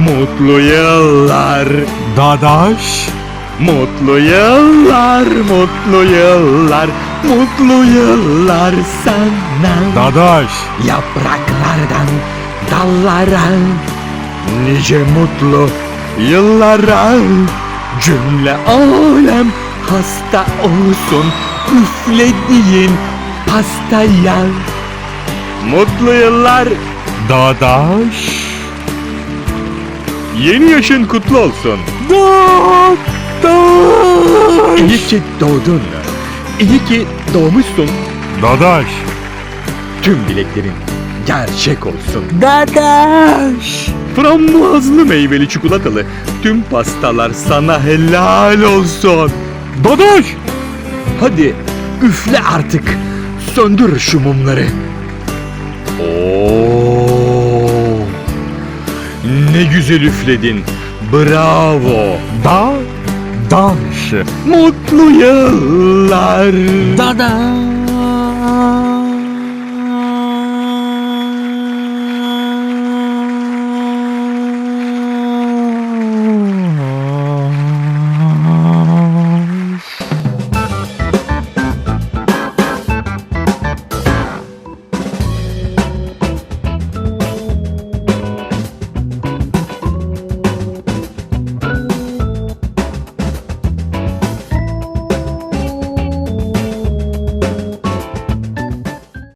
Mutlu yıllar, Dadaş. mutlu yıllar, mutlu yıllar, mutlu yıllar sana. Dadaş. Yapraklardan dallara, nice mutlu yıllara. Cümle alem hasta olsun üflediğin pastaya. Mutlu yıllar, Dadaş. Yeni yaşın kutlu olsun. Dadaş. İyi ki doğdun. İyi ki doğmuşsun. Dadaş. Tüm dileklerin gerçek olsun. Dadaş. Frambuazlı meyveli çikolatalı tüm pastalar sana helal olsun. Dadaş. Hadi üfle artık. Söndür şu mumları. Oo! Ne güzel üfledin. Bravo. Dadaş. Mutlu yıllar. Dadaş.